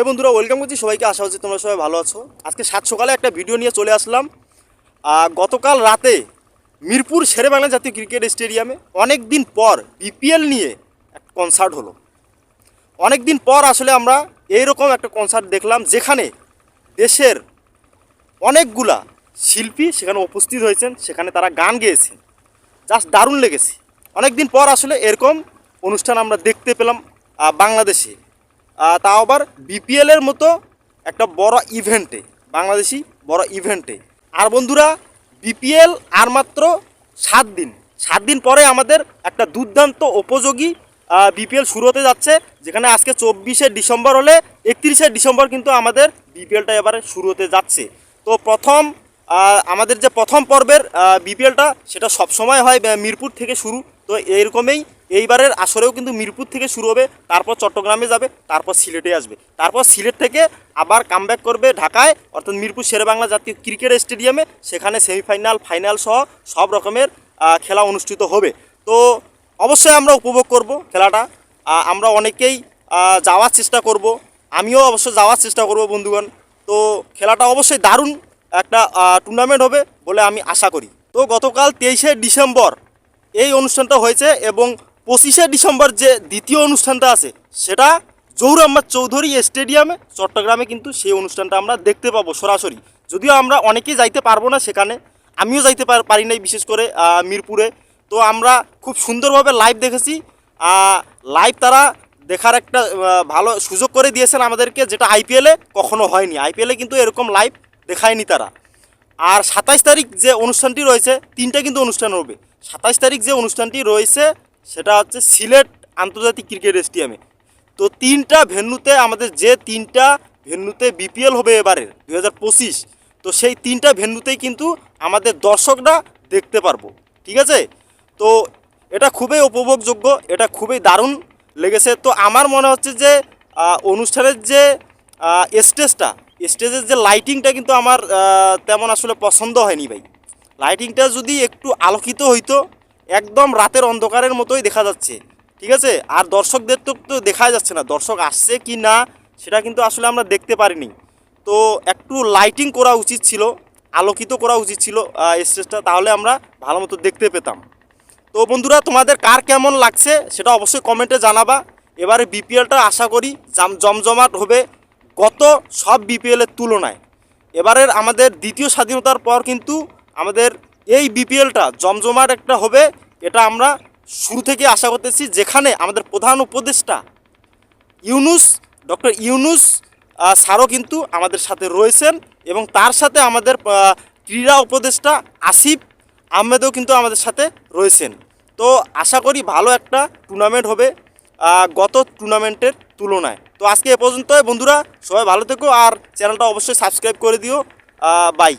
হে বন্ধুরা ওয়েলকাম করছি। সবাইকে আশা হচ্ছে তোমরা সবাই ভালো আছো। আজকে সাত সকালে একটা ভিডিও নিয়ে চলে আসলাম। গতকাল রাতে মিরপুর শেরেবাংলা জাতীয় ক্রিকেট স্টেডিয়ামে অনেক দিন পর বিপিএল নিয়ে একটা কনসার্ট হলো। অনেক দিন পর আসলে আমরা এইরকম একটা কনসার্ট দেখলাম, যেখানে দেশের অনেকগুলা শিল্পী সেখানে উপস্থিত হয়েছেন, সেখানে তারা গান গেয়েছেন। জাস্ট দারুণ লেগেছে। অনেক দিন পর আসলে এরকম অনুষ্ঠান আমরা দেখতে পেলাম বাংলাদেশে। তাও আবার বিপিএলের মতো একটা বড় ইভেন্টে বাংলাদেশি বড় ইভেন্টে আর বন্ধুরা বিপিএল আর মাত্র সাত দিন। সাত দিন পরে আমাদের একটা দুর্দান্ত উপযোগী বিপিএল শুরু হতে যাচ্ছে, যেখানে আজকে চব্বিশে ডিসেম্বর হলে একত্রিশে ডিসেম্বর কিন্তু আমাদের বিপিএলটা এবারে শুরু হতে যাচ্ছে। তো প্রথম আমাদের যে প্রথম পর্বের বিপিএলটা সেটা সবসময় হয় মিরপুর থেকে শুরু। তো এরকমই এইবারের আসরেও কিন্তু মিরপুর থেকে শুরু হবে, তারপর চট্টগ্রামে যাবে, তারপর সিলেটে আসবে। তারপর সিলেট থেকে আবার কামব্যাক করবে ঢাকায়, অর্থাৎ মিরপুর শেরেবাংলা জাতীয় ক্রিকেট স্টেডিয়ামে, সেখানে সেমিফাইনাল ফাইনাল সহ সব রকমের খেলা অনুষ্ঠিত হবে। তো অবশ্যই আমরা উপভোগ করব খেলাটা। আমরা অনেকেই যাওয়ার চেষ্টা করব। আমিও অবশ্য যাওয়ার চেষ্টা করব, বন্ধুগণ। তো খেলাটা অবশ্যই দারুণ একটা টুর্নামেন্ট হবে বলে আমি আশা করি। তো গতকাল তেইশে ডিসেম্বর এই অনুষ্ঠানটা হয়েছে এবং পঁচিশে ডিসেম্বর যে দ্বিতীয় অনুষ্ঠানটা আছে, সেটা জহুর চৌধুরী স্টেডিয়ামে, চট্টগ্রামে কিন্তু সেই অনুষ্ঠানটা আমরা দেখতে পাবো সরাসরি। যদিও আমরা অনেকেই যাইতে পারব না সেখানে, আমিও যাইতে পারি নাই বিশেষ করে মিরপুরে। তো আমরা খুব সুন্দরভাবে লাইভ দেখেছি। লাইভ তারা দেখার একটা ভালো সুযোগ করে দিয়েছেন আমাদেরকে, যেটা আইপিএলে কখনো হয়নি। আইপিএলে কিন্তু এরকম লাইভ দেখায়নি তারা। আর সাতাইশ তারিখ যে অনুষ্ঠানটি রয়েছে, তিনটা কিন্তু অনুষ্ঠান হবে। সাতাইশ তারিখ যে অনুষ্ঠানটি রয়েছে সেটা হচ্ছে সিলেট আন্তর্জাতিক ক্রিকেট স্টেডিয়ামে। তো তিনটা ভেন্যুতে আমাদের যে তিনটা ভেন্যুতে বিপিএল হবে এবারে দু হাজার পঁচিশ, তো সেই তিনটা ভেন্যুতেই কিন্তু আমাদের দর্শকরা দেখতে পারব, ঠিক আছে? তো এটা খুবই উপভোগযোগ্য, এটা খুবই দারুণ লেগেছে। তো আমার মনে হচ্ছে যে অনুষ্ঠানের যে স্টেজটা, স্টেজের যে লাইটিংটা কিন্তু আমার তেমন আসলে পছন্দ হয়নি ভাই। লাইটিংটা যদি একটু আলোকিত হইতো একদম রাতের অন্ধকারের মতোই দেখা যাচ্ছে, ঠিক আছে? আর দর্শকদের তো তো দেখা যাচ্ছে না, দর্শক আসছে কি না সেটা কিন্তু আসলে আমরা দেখতে পারিনি। তো একটু লাইটিং করা উচিত ছিল, আলোকিত করা উচিত ছিল স্টেজটা তাহলে আমরা ভালো মতো দেখতে পেতাম। তো বন্ধুরা, তোমাদের কার কেমন লাগছে সেটা অবশ্যই কমেন্টে জানাবা। এবারে বিপিএলটা আশা করি জাম জমজমাট হবে গত সব বিপিএলের তুলনায়। এবারের আমাদের দ্বিতীয় স্বাধীনতার পর কিন্তু আমাদের এই বিপিএলটা জমজমাট একটা হবে, এটা আমরা শুরু থেকে আশা করতেছি যেখানে আমাদের প্রধান উপদেষ্টা ইউনুস, ডক্টর ইউনুস স্যারও কিন্তু আমাদের সাথে রয়েছেন এবং তার সাথে আমাদের ক্রীড়া উপদেষ্টা আসিফ আহমেদও কিন্তু আমাদের সাথে রয়েছেন। তো আশা করি ভালো একটা টুর্নামেন্ট হবে গত টুর্নামেন্টের তুলনায়। তো আজকে এ পর্যন্ত বন্ধুরা, সবাই ভালো থেকো আর চ্যানেলটা অবশ্যই সাবস্ক্রাইব করে দিও। বাই